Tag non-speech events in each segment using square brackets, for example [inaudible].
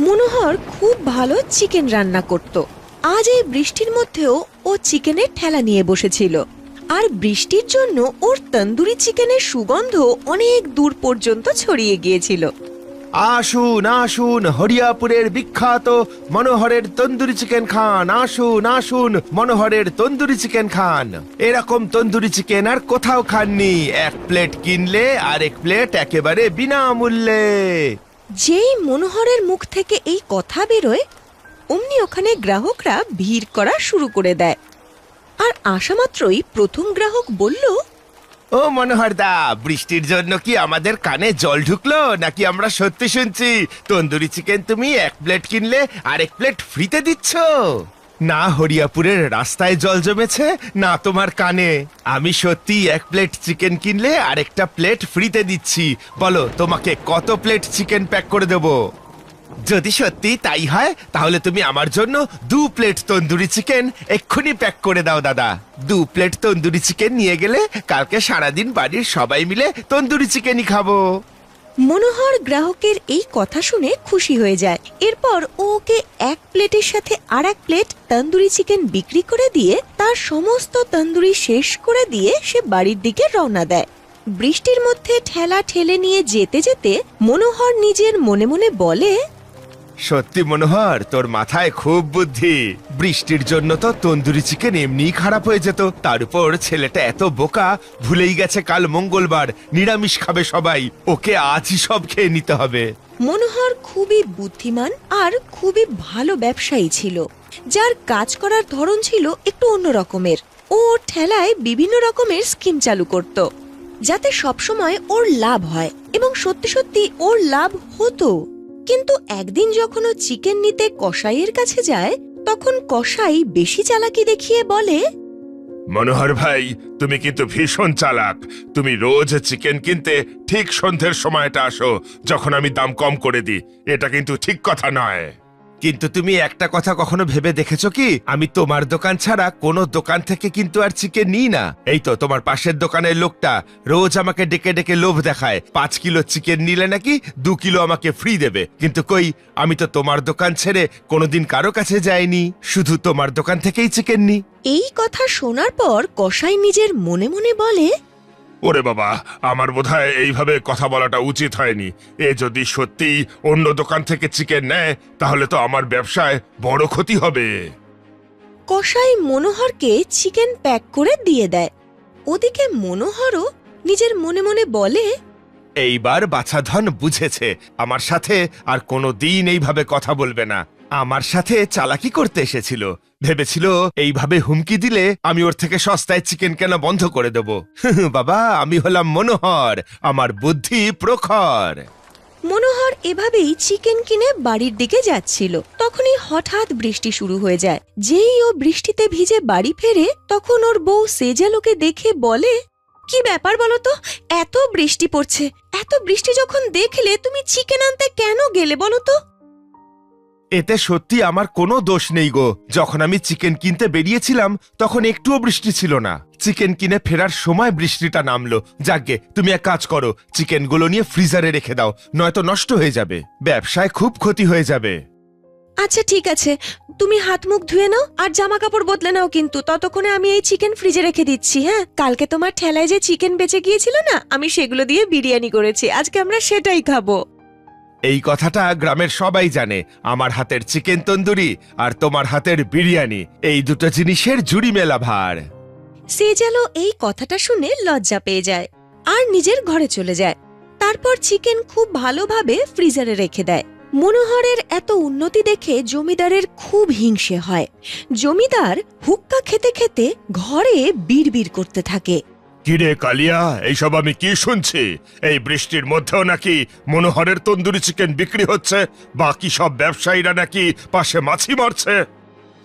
মনোহর খুব ভালো চিকেন রান্না করত। আজ এই বৃষ্টির মধ্যেও ও চিকেনের ঠেলা নিয়ে বসেছিল। আর বৃষ্টির জন্য ওর তন্দুরি চিকেনের সুগন্ধ অনেক দূর পর্যন্ত ছড়িয়ে গিয়েছিল। আসুন আসুন, হরিয়াপুরের বিখ্যাত মনোহরের তন্দুরি চিকেন খান। আসুন আসুন, মনোহরের তন্দুরি চিকেন খান। এরকম তন্দুরি চিকেন আর কোথাও খাননি। এক প্লেট কিনলে আরেক প্লেট একেবারে বিনামূল্যে। যেই মনোহরের মুখ থেকে এই কথা বেরোয়, অমনি ওখানে গ্রাহকরা ভিড় করা শুরু করে দেয়। আর আসা মাত্রই প্রথম গ্রাহক বলল, ও মনোহর দা বৃষ্টির জন্য কি আমাদের কানে জল ঢুকলো? নাকি আমরা সত্যি শুনছি, তন্দুরি চিকেন তুমি এক প্লেট কিনলে আর এক প্লেট ফ্রিতে দিচ্ছ? না হরিয়াপুরের রাস্তায় জল জমেছে, না তোমার কানে। আমি সত্যি এক প্লেট চিকেন কিনলে আরেকটা প্লেট ফ্রিতে দিচ্ছি। বলো, তোমাকে কত প্লেট চিকেন প্যাক করে দেবো? যদি সত্যি তাই হয়, তাহলে তুমি আমার জন্য দু প্লেট তন্দুরি চিকেন এক্ষুনি প্যাক করে দাও, দাদা। দু প্লেট তন্দুরি চিকেন নিয়ে গেলে কালকে সারাদিন বাড়ির সবাই মিলে তন্দুরি চিকেনই খাব। মনোহর গ্রাহকের এই কথা শুনে খুশি হয়ে যায়। এরপর ও ওকে এক প্লেটের সাথে আর এক প্লেট তন্দুরি চিকেন বিক্রি করে দিয়ে, তার সমস্ত তন্দুরি শেষ করে দিয়ে সে বাড়ির দিকে রওনা দেয়। বৃষ্টির মধ্যে ঠেলা ঠেলে নিয়ে যেতে যেতে মনোহর নিজের মনে মনে বলে সত্যি মনোহর, তোর মাথায় খুব বুদ্ধি। বৃষ্টির জন্য তো তন্দুরি চিকেন এমনি খারাপ হয়ে যেত। তার উপর ছেলেটা এত বোকা, ভুলেই গেছে কাল মঙ্গলবার, নিরামিষ খাবে সবাই, ওকে আজই সব খেয়ে নিতে হবে। মনোহর খুবই বুদ্ধিমান আর খুবই ভালো ব্যবসায়ী ছিল। যার কাজ করার ধরন ছিল একটু অন্য রকমের। ও ঠেলায় বিভিন্ন রকমের স্কিম চালু করত, যাতে সবসময় ওর লাভ হয়। এবং সত্যি সত্যি ওর লাভ হতো। কিন্তু একদিন যখন ও চিকেন নিতে কসাইয়ের কাছে যায়, তখন কসাই বেশি চালাকি দেখিয়ে বলে, মনোহর ভাই, তুমি কিন্তু ভীষণ চালাক। তুমি রোজ চিকেন কিনতে ঠিক সন্ধ্যের সময়টা আসো, যখন আমি দাম কম করে দিই। এটা কিন্তু ঠিক কথা নয়। কিন্তু তুমি একটা কথা কখনো ভেবে দেখেছ কি? আমি তোমার দোকান ছাড়া কোনো দোকান থেকে কিন্তু আর চিকেন নিই না। এই তো তোমার পাশের দোকানের লোকটা রোজ আমাকে ডেকে ডেকে লোভ দেখায়। পাঁচ কিলো চিকেন নিলে নাকি দু কিলো আমাকে ফ্রি দেবে। কিন্তু কই, আমি তো তোমার দোকান ছেড়ে কোনোদিন কারও কাছে যাইনি। শুধু তোমার দোকান থেকেই চিকেন নিই। এই কথা শোনার পর কসাই নিজের মনে মনে বলে ওরে বাবা আমার বোধহয় এইভাবে কথা বলাটা উচিত হয়নি। এ যদি সত্যি অন্য দোকান থেকে চিকেন নেয় তাহলে তো আমার ব্যবসায় বড় ক্ষতি হবে। কসাই মনোহরকে চিকেন প্যাক করে দিয়ে দেয়। ওদিকে মনোহরও নিজের মনে মনে বলে এইবার বাছাধন বুঝেছে। আমার সাথে আর কোনো দিন এইভাবে কথা বলবে না। আমার সাথে চালাকি করতে এসেছিল। ভেবেছিল এইভাবে হুমকি দিলে আমি ওর থেকে সস্তায় চিকেন কেনা বন্ধ করে দেব? [laughs] বাবা, আমি হলাম মনোহর, আমার বুদ্ধি প্রখর। মনোহর এভাবেই চিকেন কিনে বাড়ির দিকে যাচ্ছিল। তখনই হঠাৎ বৃষ্টি শুরু হয়ে যায়। যেই ও বৃষ্টিতে ভিজে বাড়ি ফেরে, তখন ওর বউ সেজালোকে দেখে বলে, কি ব্যাপার বলো তো? এত বৃষ্টি পড়ছে। এত বৃষ্টি যখন দেখলে তুমি চিকেন আনতে কেন গেলে বলো তো? এতে সত্যি আমার কোনো দোষ নেই গো। যখন আমি চিকেন কিনতে বেরিয়েছিলাম, তখন একটুও বৃষ্টি ছিল না। চিকেন কিনে ফেরার সময় বৃষ্টিটা নামলো। যাকে তুমি এক কাজ করো, চিকেনগুলো নিয়ে ফ্রিজারে রেখে দাও, নয়তো নষ্ট হয়ে যাবে। ব্যবসায় খুব ক্ষতি হয়ে যাবে। আচ্ছা ঠিক আছে। তুমি হাত মুখ ধুয়ে নাও, আর জামা কাপড় বদলে নাও কিন্তু। ততক্ষণে আমি এই চিকেন ফ্রিজে রেখে দিচ্ছি হ্যাঁ? কালকে তোমার ঠেলায় যে চিকেন বেঁচে গিয়েছিল না, আমি সেগুলো দিয়ে বিরিয়ানি করেছি। আজকে আমরা সেটাই খাব। এই কথাটা গ্রামের সবাই জানে। আমার হাতের চিকেন তন্দুরি আর তোমার হাতের বিরিয়ানি। এই দুটো জিনিসের জুড়ি মেলা ভার। সেজালো এই কথাটা শুনে লজ্জা পেয়ে যায় আর নিজের ঘরে চলে যায়। তারপর চিকেন খুব ভালোভাবে ফ্রিজারে রেখে দেয়। মনোহরের এত উন্নতি দেখে জমিদারের খুব হিংসে হয়। জমিদার হুক্কা খেতে খেতে ঘরে বিড়বিড় করতে থাকে। কিরে কালিয়া এইসব আমি কি শুনছি? এই বৃষ্টির মধ্যেও নাকি মনোহরের তন্দুরি চিকেন বিক্রি হচ্ছে? বাকি সব ব্যবসায়ীরা নাকি পাশে মাছি মারছে?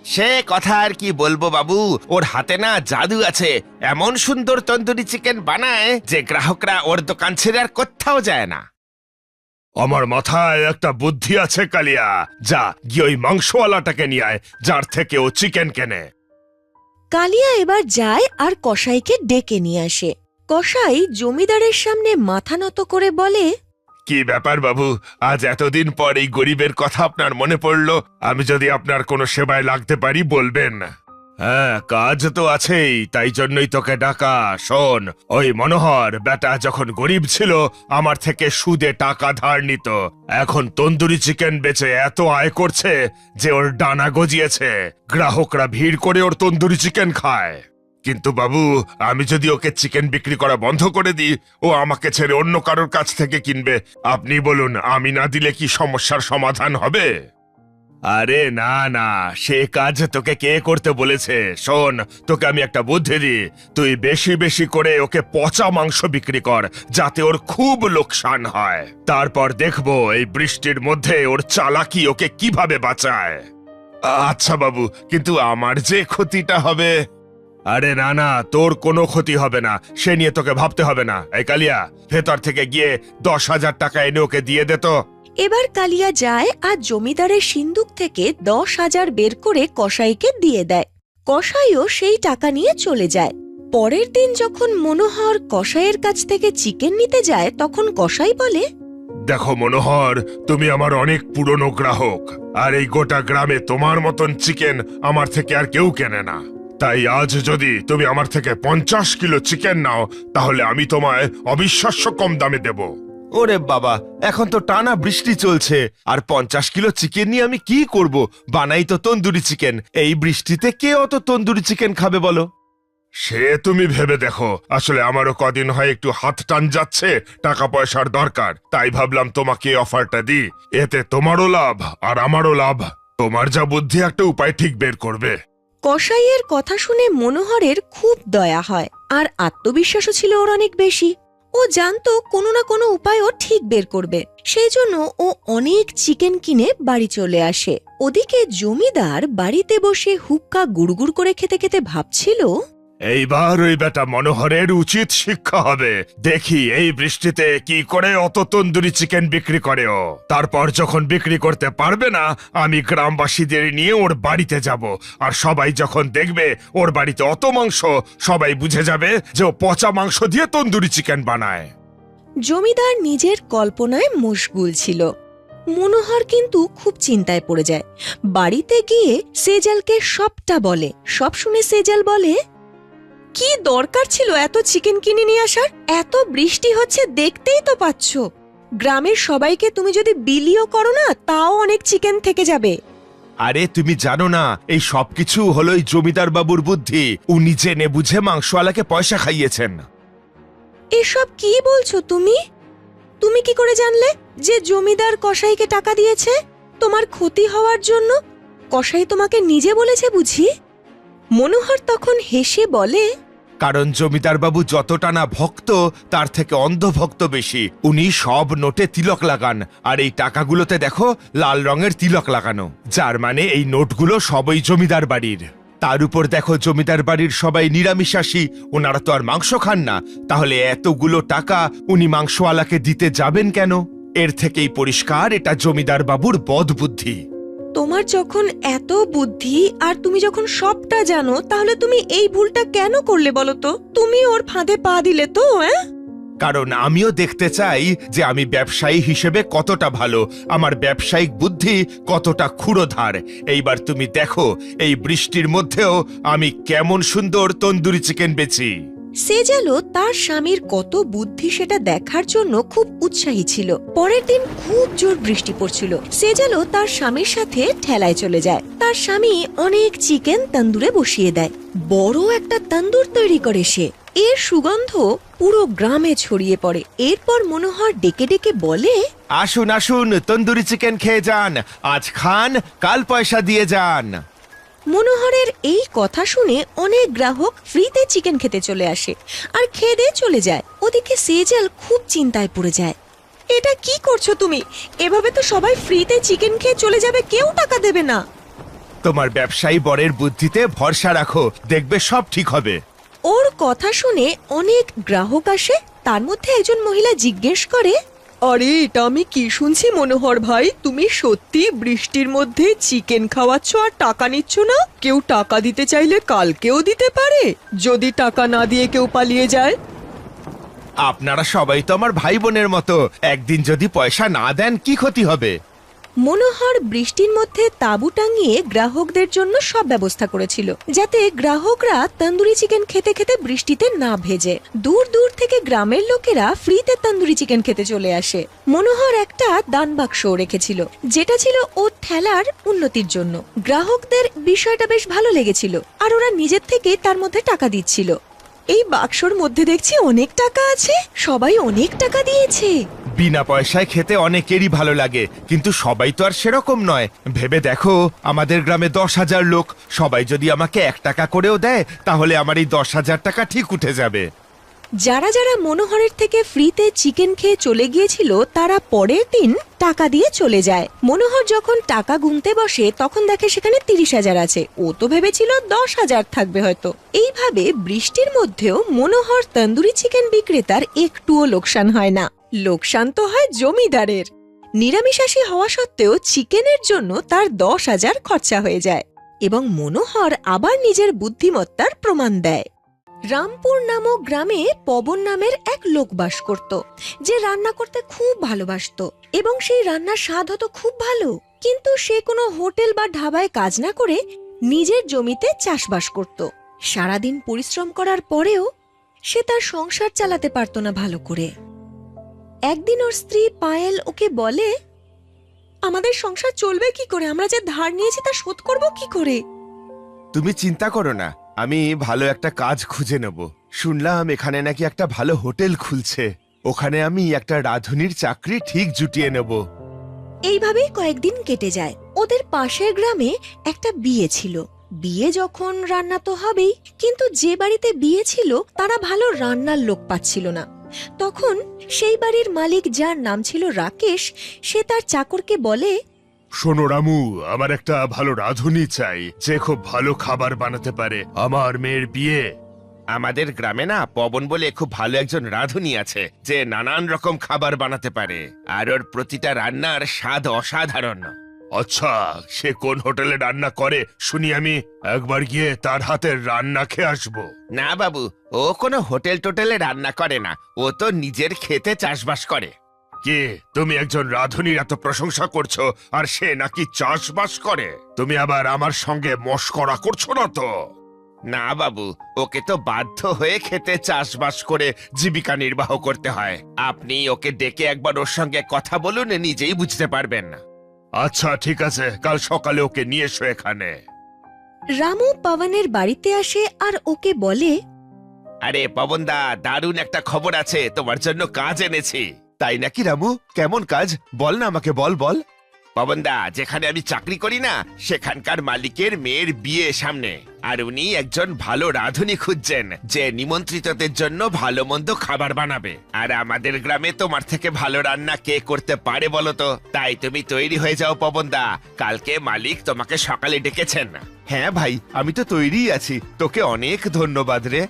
সে কথা আর কি বলব বাবু? ওর হাতে না জাদু আছে। এমন সুন্দর তন্দুরি চিকেন বানায় যে গ্রাহকরা ওর দোকান ছেড়ে আর কোথাও যায় না। আমার মাথায় একটা বুদ্ধি আছে কালিয়া। যা গিয়ে ওই মাংসওয়ালাটাকে নিয়ে আয় যার থেকে ও চিকেন কেনে। কালিয়া এবার যায় আর কসাইকে ডেকে নিয়ে আসে। কসাই জমিদারের সামনে মাথা নত করে বলে, কি ব্যাপার বাবু, আজ এতদিন পর এই গরিবের কথা আপনার মনে পড়ল? আমি যদি আপনার কোনো সেবায় লাগতে পারি, বলবেন। হ্যাঁ কাজ তো আছেই, তাই জন্যই তোকে ডাকা। শোন, ওই মনোহর, বেটা যখন গরিব ছিল, আমার থেকে সুদে টাকা ধার নিত। এখন তন্দুরি চিকেন বেচে এত আয় করছে যে ওর ডানা গজিয়েছে। গ্রাহকরা ভিড় করে ওর তন্দুরি চিকেন খায়। কিন্তু বাবু, আমি যদি ওকে চিকেন বিক্রি করা বন্ধ করে দিই, ও আমাকে ছেড়ে অন্য কারোর কাছ থেকে কিনবে। আপনি বলুন, আমি না দিলে কি সমস্যার সমাধান হবে? আরে না না, সে কাজ তোকে কে করতে বলেছে? শোন, তোকে আমি একটা বুদ্ধি দিই। তুই বেশি বেশি করে ওকে পচা মাংস বিক্রি কর, যাতে ওর খুব লোকসান হয়। তারপর দেখব এই বৃষ্টির মধ্যে ওর চালাকি ওকে কীভাবে বাঁচায়। আচ্ছা বাবু, কিন্তু আমার যে ক্ষতিটা হবে? আরে না না, তোর কোনো ক্ষতি হবে না। সে নিয়ে তোকে ভাবতে হবে না। এই কালিয়া, ভেতর থেকে গিয়ে দশ হাজার টাকা এনে ওকে দিয়ে দে তো। এবার কালিয়া যায় আর জমিদারের সিন্দুক থেকে দশ হাজার বের করে কসাইকে দিয়ে দেয়। কসাইও সেই টাকা নিয়ে চলে যায়। পরের দিন যখন মনোহর কসাইয়ের কাছ থেকে চিকেন নিতে যায়, তখন কসাই বলে, দেখো মনোহর, তুমি আমার অনেক পুরনো গ্রাহক, আর এই গোটা গ্রামে তোমার মতন চিকেন আমার থেকে আর কেউ কেনে না। তাই আজ যদি তুমি আমার থেকে পঞ্চাশ কিলো চিকেন নাও, তাহলে আমি তোমায় অবিশ্বাস্য কম দামে দেব। ওরে বাবা এখন তো টানা বৃষ্টি চলছে। আর পঞ্চাশ কিলো চিকেন নিয়ে আমি কি করব? বানাই তো তন্দুরি চিকেন এই বৃষ্টিতে কে অত তন্দুরি চিকেন খাবে বলো? সে তুমি ভেবে দেখো। আসলে আমারও কদিন হয় একটু হাত টান যাচ্ছে টাকা পয়সার দরকার। তাই ভাবলাম তোমাকে অফারটা দিই। এতে তোমারও লাভ আর আমারও লাভ। তোমার যা বুদ্ধি একটা উপায় ঠিক বের করবে। কসাইয়ের কথা শুনে মনোহরের খুব দয়া হয় আর আত্মবিশ্বাসও ছিল ওর অনেক বেশি। ও জানত কোনো না কোনো উপায় ও ঠিক বের করবে। সেই জন্য ও অনেক চিকেন কিনে বাড়ি চলে আসে। ওদিকে জমিদার বাড়িতে বসে হুক্কা গুড়গুড় করে খেতে খেতে ভাবছিল এইবার ওই বেটা মনোহরের উচিত শিক্ষা হবে। দেখি এই বৃষ্টিতে কি করে অত তন্দুরি চিকেন বিক্রি করে ও। তারপর যখন বিক্রি করতে পারবে না, আমি গ্রামবাসীদের নিয়ে ওর বাড়িতে যাব। আর সবাই যখন দেখবে ওর বাড়িতে অত মাংস, সবাই বুঝে যাবে যে ও পচা মাংস দিয়ে তন্দুরি চিকেন বানায়। জমিদার নিজের কল্পনায় মশগুল ছিল। মনোহর কিন্তু খুব চিন্তায় পড়ে যায়। বাড়িতে গিয়ে সেজালকে সবটা বলে। সব শুনে সেজাল বলে কি দরকার ছিল এত চিকেন কিনে নিয়ে আসার? এত বৃষ্টি হচ্ছে দেখতেই তো পাচ্ছ। গ্রামের সবাইকে তুমি যদি বিলিও করো না তাও অনেক চিকেন থেকে যাবে। আরে তুমি জানো না এই সবকিছু হলো এই জমিদার বাবুর বুদ্ধি। উনি জেনে বুঝে মাংসওয়ালাকে পয়সা খাইয়েছেন। এসব কি বলছো তুমি? তুমি কি করে জানলে যে জমিদার কসাইকে টাকা দিয়েছে? তোমার ক্ষতি হওয়ার জন্য? কসাই তোমাকে নিজে বলেছে বুঝি? মনোহর তখন হেসে বলে, কারণ জমিদার বাবু যতটা না ভক্ত, তার থেকে অন্ধভক্ত বেশি। উনি সব নোটে তিলক লাগান, আর এই টাকাগুলোতে দেখো, লাল রঙের তিলক লাগানো। যার মানে এই নোটগুলো সবই জমিদার বাড়ির। তার উপর দেখো, জমিদার বাড়ির সবাই নিরামিষাসী ওনারা তো আর মাংস খান না। তাহলে এতগুলো টাকা উনি মাংসওয়ালাকে দিতে যাবেন কেন? এর থেকেই পরিষ্কার, এটা জমিদার বাবুর বদ বুদ্ধি তোমার যখন এত বুদ্ধি আর তুমি যখন সবটা জানো, তাহলে তুমি এই ভুলটা কেন করলে বলো তো? তুমি ওর ফাঁদে পা দিলে তো হ্যাঁ কারণ আমিও দেখতে চাই যে আমি ব্যবসায়ী হিসেবে কতটা ভালো, আমার ব্যবসায়িক বুদ্ধি কতটা ক্ষুরোধার। এইবার তুমি দেখো, এই বৃষ্টির মধ্যেও আমি কেমন সুন্দর তন্দুরি চিকেন বেচি। সেজালো তার স্বামীর কত বুদ্ধি সেটা দেখার জন্য খুব উৎসাহী ছিল। পরের দিন খুব জোর বৃষ্টি পড়ছিল। সে সেজালো তার স্বামীর সাথে ঠেলায় চলে যায়। তার স্বামী অনেক চিকেন তন্দুরে বসিয়ে দেয়। বড় একটা তন্দুর তৈরি করে সে। এর সুগন্ধ পুরো গ্রামে ছড়িয়ে পড়ে। এরপর মনোহর ডেকে ডেকে বলে, আসুন আসুন, তন্দুরি চিকেন খেয়ে যান। আজ খান, কাল পয়সা দিয়ে যান। মনোহরের এই কথা শুনে অনেক গ্রাহক ফ্রিতে চিকেন খেতে চলে আসে আর খেয়ে দিয়ে চলে যায়। ওদিকে সেজাল খুব চিন্তায় পড়ে যায়। এটা কি করছ তুমি? এভাবে তো সবাই ফ্রিতে চিকেন খেয়ে চলে যাবে কেউ টাকা দেবে না। তোমার ব্যবসায়ী বরের বুদ্ধিতে ভরসা রাখো দেখবে সব ঠিক হবে। ওর কথা শুনে অনেক গ্রাহক আসে তার মধ্যে একজন মহিলা জিজ্ঞেস করে আরে, এটা আমি কি শুনছি, মনোহর ভাই? তুমি সত্যি বৃষ্টির মধ্যে চিকেন খাওয়াচ্ছ আর টাকা নিচ্ছ না? কেউ টাকা দিতে চাইলে কালকেও দিতে পারে, যদি টাকা না দিয়ে কেউ পালিয়ে যায়। আপনারা সবাই তো আমার ভাই বোনের মতো। একদিন যদি পয়সা না দেন, কি ক্ষতি হবে? মনোহর বৃষ্টির মধ্যে তাঁবু টাঙিয়ে গ্রাহকদের জন্য সব ব্যবস্থা করেছিল, যাতে গ্রাহকরা তন্দুরি চিকেন খেতে খেতে বৃষ্টিতে না ভেজে। দূর দূর থেকে গ্রামের লোকেরা ফ্রিতে তন্দুরি চিকেন খেতে চলে আসে। মনোহর একটা দান বাক্সও রেখেছিল, যেটা ছিল ও ঠেলার উন্নতির জন্য। গ্রাহকদের বিষয়টা বেশ ভালো লেগেছিল, আর ওরা নিজের থেকে তার মধ্যে টাকা দিচ্ছিল। এই বাক্সর মধ্যে দেখছি অনেক টাকা আছে, সবাই অনেক টাকা দিয়েছে। বিনা পয়সায় খেতে অনেকেরই ভালো লাগে, কিন্তু সবাই তো আর সেরকম নয়। ভেবে দেখো, আমাদের গ্রামে দশ হাজার লোক, সবাই যদি আমাকে এক টাকা করেও দেয়, তাহলে আমার এই দশ হাজার টাকা ঠিক উঠে যাবে। যারা যারা মনোহরের থেকে ফ্রিতে চিকেন খেয়ে চলে গিয়েছিল, তারা পরের দিন টাকা দিয়ে চলে যায়। মনোহর যখন টাকা গুনতে বসে, তখন দেখে সেখানে তিরিশ হাজার আছে। ও তো ভেবেছিল দশ হাজার থাকবে হয়তো। এইভাবে বৃষ্টির মধ্যেও মনোহর তন্দুরি চিকেন বিক্রেতার একটুও লোকসান হয় না। লোকসান তো হয় জমিদারের। নিরামিষাশী হওয়া সত্ত্বেও চিকেনের জন্য তার দশ হাজার খরচা হয়ে যায় এবং মনোহর আবার নিজের বুদ্ধিমত্তার প্রমাণ দেয়। রামপুর নামক গ্রামে পবন নামের এক লোক বাস করত, যে রান্না করতে খুব ভালোবাসতো এবং সেই রান্নার স্বাদ হতো খুব ভালো। কিন্তু সে কোনো হোটেল বা ধাবায় কাজ না করে নিজের জমিতে চাষবাস করত। সারাদিন পরিশ্রম করার পরেও সে তার সংসার চালাতে পারত না ভালো করে। একদিন ওর স্ত্রী পায়েল ওকে বলে আমাদের সংসার চলবে কি করে? আমরা যে ধার নিয়েছি তা শোধ করব কি করে? তুমি চিন্তা করো না আমি ভালো একটা কাজ খুঁজে নেব। শুনলাম এখানে নাকি একটা ভালো হোটেল খুলছে। ওখানে আমি একটা রাঁধুনির চাকরি ঠিক জুটিয়ে নেব। এইভাবেই কয়েকদিন কেটে যায়। ওদের পাশের গ্রামে একটা বিয়ে ছিল। বিয়ে যখন রান্না তো হবেই কিন্তু যে বাড়িতে বিয়ে ছিল তারা ভালো রান্নার লোক পাচ্ছিল না। তখন সেই বাড়ির মালিক যার নাম ছিল রাকেশ সে তার চাকরকে বলে শোনো রামু আমার একটা ভালো রাঁধুনি চাই যে খুব ভালো খাবার বানাতে পারে। আমার মেয়ের বিয়ে। আমাদের গ্রামে না পবন বলে খুব ভালো একজন রাঁধুনি আছে যে নানান রকম খাবার বানাতে পারে। আর ওর প্রতিটা রান্নার স্বাদ অসাধারণ। আচ্ছা সে কোন হোটেলে রান্না করে শুনি আমি একবার গিয়ে তার হাতের রান্না খেয়ে আসব। না বাবু ও কোনো হোটেল টোটেলে রান্না করে না ও তো নিজের খেতে চাষবাস করে। কে তুমি একজন রাঁধুনির এত প্রশংসা করছ আর সে নাকি চাষবাস করে? তুমি আবার আমার সঙ্গে মস্করা করছ না তো? না বাবু ওকে তো বাধ্য হয়ে খেতে চাষবাস করে জীবিকা নির্বাহ করতে হয়। আপনি ওকে ডেকে একবার ওর সঙ্গে কথা বলুন নিজেই বুঝতে পারবেন আচ্ছা ঠিক আছে। কাল সকালে ওকে নিয়ে এসো এখানে। রামু পবনের বাড়িতে আসে আর ওকে বলে আরে পবনদা দারুণ একটা খবর আছে। তোমার জন্য কাজ এনেছি। তাই নাকি রামু? কেমন কাজ? বল না আমাকে বল বল। পবনদা, যেখানে আমি চাকরি করি না, সেখানকার মালিকের মেয়ের বিয়ে সামনে। আর উনি একজন ভালো রাঁধুনি খুঁজছেন, যে নিমন্ত্রিতদের জন্য ভালো মন্দ খাবার বানাবে। আর আমাদের গ্রামে তোমার থেকে ভালো রান্না কে করতে পারে বলো তো? তাই তুমি তৈরি হয়ে যাও পবনদা, কালকে মালিক তোমাকে সকালে ডেকেছেন। হ্যাঁ ভাই, আমি তো তৈরি আছি, তোকে অনেক ধন্যবাদ রে।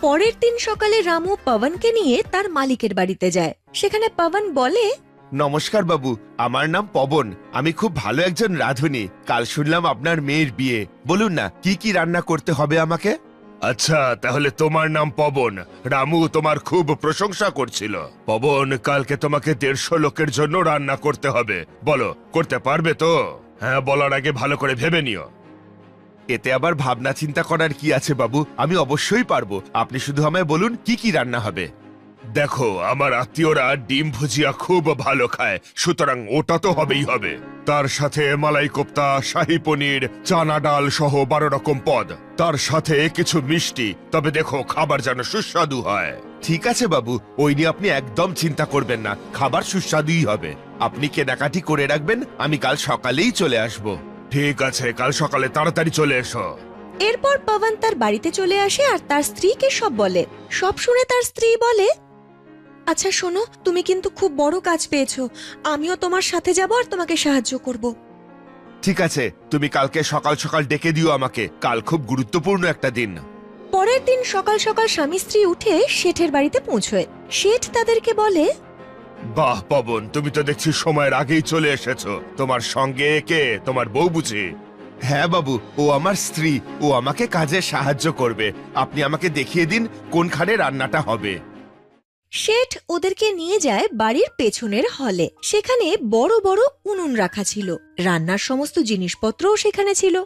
পরের দিন সকালে রামু পবনকে নিয়ে তার মালিকের বাড়িতে যায়। সেখানে পবন বলে নমস্কার বাবু আমার নাম পবন। আমি খুব ভালো একজন রাঁধুনি। কাল শুনলাম আপনার মেয়ের বিয়ে। বলুন না কি কি রান্না করতে হবে আমাকে? আচ্ছা তাহলে তোমার নাম পবন। রামু তোমার খুব প্রশংসা করছিল। পবন কালকে তোমাকে দেড়শো লোকের জন্য রান্না করতে হবে। বলো করতে পারবে তো? হ্যাঁ বলার আগে ভালো করে ভেবে নিও। এতে আবার ভাবনা চিন্তা করার কি আছে বাবু? আমি অবশ্যই পারব। আপনি শুধু আমায় বলুন কি কি রান্না হবে? দেখো, আমার আত্মীয়রা ডিম ভুজিয়া খুব ভালো খায়, সুতরাং ওটা তো হবেই হবে। তার সাথে মালাই কোপ্তা, শাহী পনির, চানা ডাল সহ বারো রকম পদ। তার সাথে কিছু মিষ্টি, তবে দেখো, খাবার যেন সুস্বাদু হয়। ঠিক আছে, বাবু, ওই নিয়ে আপনি একদম চিন্তা করবেন না, খাবার সুস্বাদুই হবে। আপনি কেনাকাটি করে রাখবেন, আমি কাল সকালেই চলে আসব। ঠিক আছে, কাল সকালে তাড়াতাড়ি চলে এসো। এরপর পবন তার বাড়িতে চলে আসে আর তার স্ত্রীকে সব বলে। সব শুনে তার স্ত্রী বলে আচ্ছা শোনো তুমি কিন্তু খুব বড় কাজ পেয়েছ। আমিও তোমার সাথে যাব আর তোমাকে সাহায্য করব। ঠিক আছে তুমি কালকে সকাল সকাল ডেকে দিও আমাকে। কাল খুব গুরুত্বপূর্ণ একটা দিন। পরের দিন সকাল সকাল স্বামী স্ত্রী উঠে শেঠের বাড়িতে পৌঁছয়। শেঠ তাদেরকে বলে বাহ পবন তুমি তো দেখছি সময়ের আগেই চলে এসেছ। তোমার সঙ্গে কে? তোমার বউ বুঝি? হ্যাঁ বাবু ও আমার স্ত্রী। ও আমাকে কাজে সাহায্য করবে। আপনি আমাকে দেখিয়ে দিন কোনখানে রান্নাটা হবে। শেঠ ওদেরকে নিয়ে যায় বাড়ির পেছনের হলে। সেখানে বড় বড় উনুন রাখা ছিল। রান্নার সমস্ত জিনিসপত্রও সেখানে ছিল।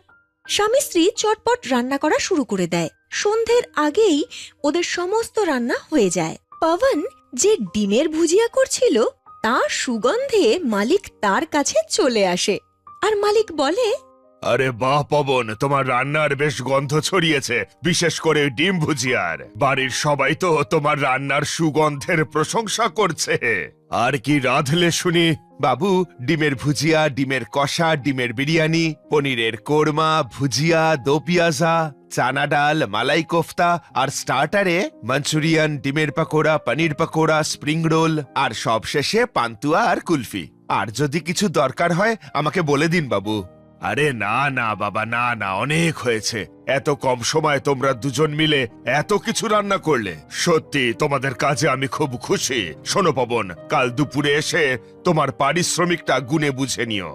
স্বামী স্ত্রী চটপট রান্না করা শুরু করে দেয়। সন্ধ্যের আগেই ওদের সমস্ত রান্না হয়ে যায়। পবন যে ডিমের ভুজিয়া করছিল, তার সুগন্ধে মালিক তার কাছে চলে আসে। আর মালিক বলে আরে বাহ, পবন, তোমার রান্নার বেশ গন্ধ ছড়িয়েছে, বিশেষ করে ডিম ভুজিয়ার। বাড়ির সবাই তো তোমার রান্নার সুগন্ধের প্রশংসা করছে। আর কি রাঁধলে শুনি? বাবু, ডিমের ভুজিয়া, ডিমের কষা, ডিমের বিরিয়ানি, পনিরের কোরমা, ভুজিয়া, দো পিয়াজা, চানা ডাল, মালাই কোফতা, আর স্টার্টারে মাঞ্চুরিয়ান, ডিমের পাকোড়া, পনির পাকোড়া, স্প্রিং রোল, আর সবশেষে পান্তুয়া আর কুলফি। আর যদি কিছু দরকার হয়, আমাকে বলে দিন, বাবু। আরে না না, বাবা, না না, অনেক হয়েছে। এত কম সময় তোমরা দুজন মিলে এত কিছু রান্না করলে। সত্যি, তোমাদের কাজে আমি খুব খুশি। শোনো, পবন, কাল দুপুরে এসে তোমার পারিশ্রমিকটা গুনে বুঝে নিও।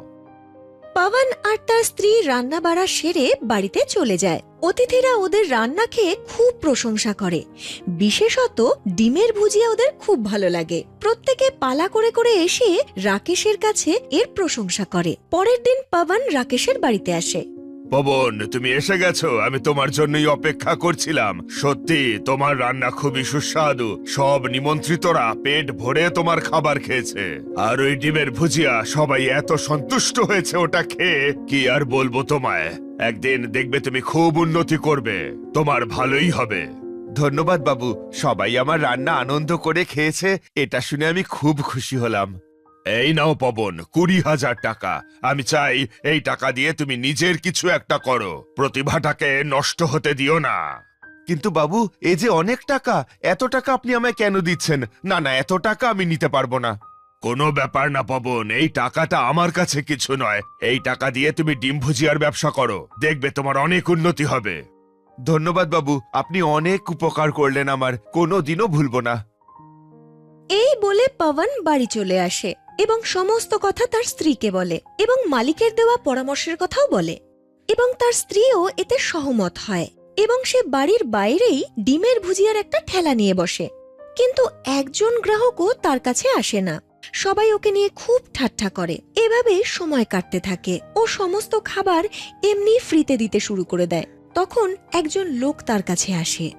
পবন আর তার স্ত্রী রান্না বাড়া সেরে বাড়িতে চলে যায়। অতিথিরা ওদের রান্না খেয়ে খুব প্রশংসা করে। বিশেষত ডিমের ভুজিয়া ওদের খুব ভালো লাগে। প্রত্যেকে পালা করে করে এসে রাকেশের কাছে এর প্রশংসা করে। পরের দিন পবন রাকেশের বাড়িতে আসে। পবন, তুমি এসে গেছো। আমি তোমার জন্যই অপেক্ষা করছিলাম। সত্যি, তোমার রান্না খুবই সুস্বাদু। সব নিমন্ত্রিতরা পেট ভরে তোমার খাবার খেয়েছে। আর ওই ডিমের ভুজিয়া, সবাই এত সন্তুষ্ট হয়েছে ওটা খেয়ে, কি আর বলব তোমায়? একদিন দেখবে তুমি খুব উন্নতি করবে। তোমার ভালোই হবে। ধন্যবাদ বাবু, সবাই আমার রান্না আনন্দ করে খেয়েছে, এটা শুনে আমি খুব খুশি হলাম। এই নাও পবন কুড়ি হাজার টাকা। আমি চাই এই টাকা দিয়ে তুমি নিজের কিছু একটা করো। প্রতিভাটাকে নষ্ট হতে দিও না। কিন্তু বাবু এ যে অনেক টাকা এত টাকা আপনি আমায় কেন দিচ্ছেন? না না এত টাকা আমি নিতে পারব না। কোনো ব্যাপার না পবন এই টাকাটা আমার কাছে কিছু নয়। এই টাকা দিয়ে তুমি ডিম ভুজিয়ার ব্যবসা করো। দেখবে তোমার অনেক উন্নতি হবে। ধন্যবাদ বাবু আপনি অনেক উপকার করলেন আমার। কোনো দিনও ভুলবো না। এই বলে পবন বাড়ি চলে আসে। এবং সমস্ত কথা তার স্ত্রীকে বলে এবং মালিকের দেওয়া পরামর্শের কথাও বলে। এবং তার স্ত্রীও এতে সহমত হয় এবং সে বাড়ির বাইরেই ডিমের ভুজিয়ার একটা ঠেলা নিয়ে বসে। কিন্তু একজন গ্রাহকও তার কাছে আসে না। সবাই ওকে নিয়ে খুব ঠাট্টা করে। এভাবে সময় কাটতে থাকে ও সমস্ত খাবার এমনি ফ্রিতে দিতে শুরু করে দেয়। তখন একজন লোক তার কাছে আসে।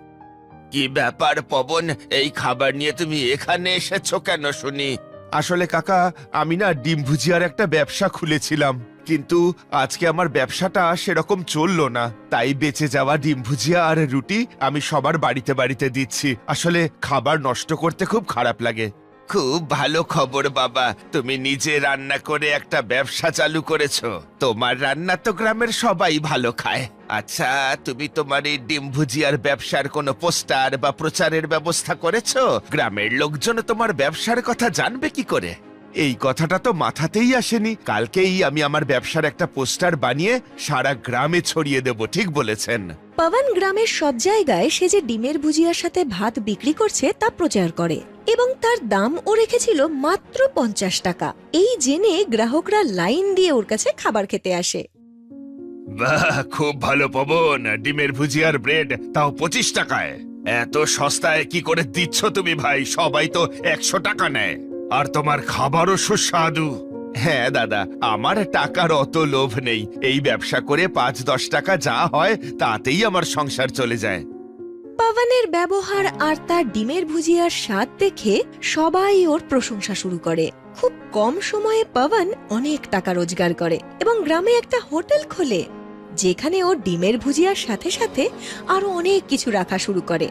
কি ব্যাপার পবন? এই খাবার নিয়ে তুমি এখানে এসেছ কেন শুনি? আসলে কাকা, আমি না ডিম ভুজিয়ার একটা ব্যবসা খুলেছিলাম। কিন্তু আজকে আমার ব্যবসাটা সেরকম চলল না। তাই বেঁচে যাওয়া ডিম ভুজিয়া আর রুটি আমি সবার বাড়িতে বাড়িতে দিচ্ছি। আসলে খাবার নষ্ট করতে খুব খারাপ লাগে। খুব ভালো খবর, বাবা। তুমি নিজে রান্না করে একটা ব্যবসা চালু করেছ। তোমার রান্না তো গ্রামের সবাই ভালো খায়। আচ্ছা তুমি তোমার এই ডিম ভুজিয়ার ব্যবসার কোনো পোস্টার বা প্রচারের ব্যবস্থা করেছ? গ্রামের লোকজন তোমার ব্যবসার কথা জানবে কি করে? এই কথাটা তো মাথাতেই আসেনি। কালকেই আমি আমার ব্যবসার একটা পোস্টার বানিয়ে সারা গ্রামে ছড়িয়ে দেব, ঠিক বলেছেন। পবন গ্রামের সব জায়গায় সে যে ডিমের ভুজিয়ার সাথে ভাত বিক্রি করছে, তা প্রচার করে। এবং তার দাম ও রেখেছিল মাত্র পঞ্চাশ টাকা। এই জেনে গ্রাহকরা লাইন দিয়ে ওর কাছে খাবার খেতে আসে। খুব ভালো পবন। ডিমের ভুজিয়ার ব্রেড, তাও পঁচিশ টাকায়। এত সস্তায় কি করে দিচ্ছ তুমি ভাই? সবাই তো একশো টাকা নেয়। আর তোমার খাবারও সুস্বাদু। হ্যাঁ দাদা, আমার টাকার অত লোভ নেই। এই ব্যবসা করে পাঁচ দশ টাকা যা হয়, তাতেই আমার সংসার চলে যায়। পবনের ব্যবহার আর তার ডিমের ভুজিয়ার স্বাদ দেখে সবাই ওর প্রশংসা শুরু করে। খুব কম সময়ে পবন অনেক টাকা রোজগার করে এবং গ্রামে একটা হোটেল খোলে, যেখানে ও ডিমের ভুজিয়ার সাথে সাথে আরও অনেক কিছু রাখা শুরু করে।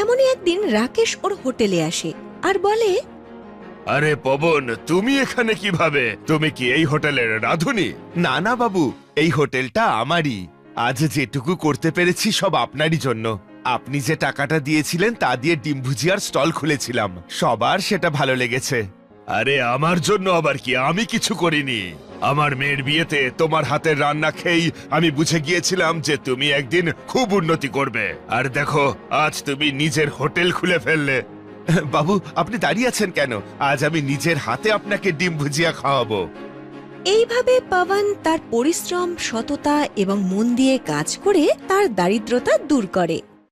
এমনই একদিন রাকেশ ওর হোটেলে আসে আর বলে, আরে পবন, তুমি এখানে কীভাবে? তুমি কি এই হোটেলের রাঁধুনি? না না বাবু, এই হোটেলটা আমারই। আজ যেটুকু করতে পেরেছি সব আপনারই জন্য। আপনি যে টাকাটা দিয়েছিলেন তা দিয়ে ডিম ভুজিয়ার স্টল খুলেছিলাম। সবার সেটা ভালো লেগেছে। আরে, আমার জন্য আবার কি? আমি কিছু করিনি। আমার মেয়ের বিয়েতে তোমার হাতের রান্না খেয়েই আমি বুঝে গিয়েছিলাম যে তুমি একদিন খুব উন্নতি করবে। আর দেখো, আজ তুমি নিজের হোটেল খুলে ফেললে। বাবু, আপনি দাঁড়িয়ে আছেন কেন? আজ আমি নিজের হাতে আপনাকে ডিম ভুজিয়া খাওয়াবো। এইভাবে পবন তার পরিশ্রম, সততা এবং মন দিয়ে কাজ করে তার দারিদ্রতা দূর করে।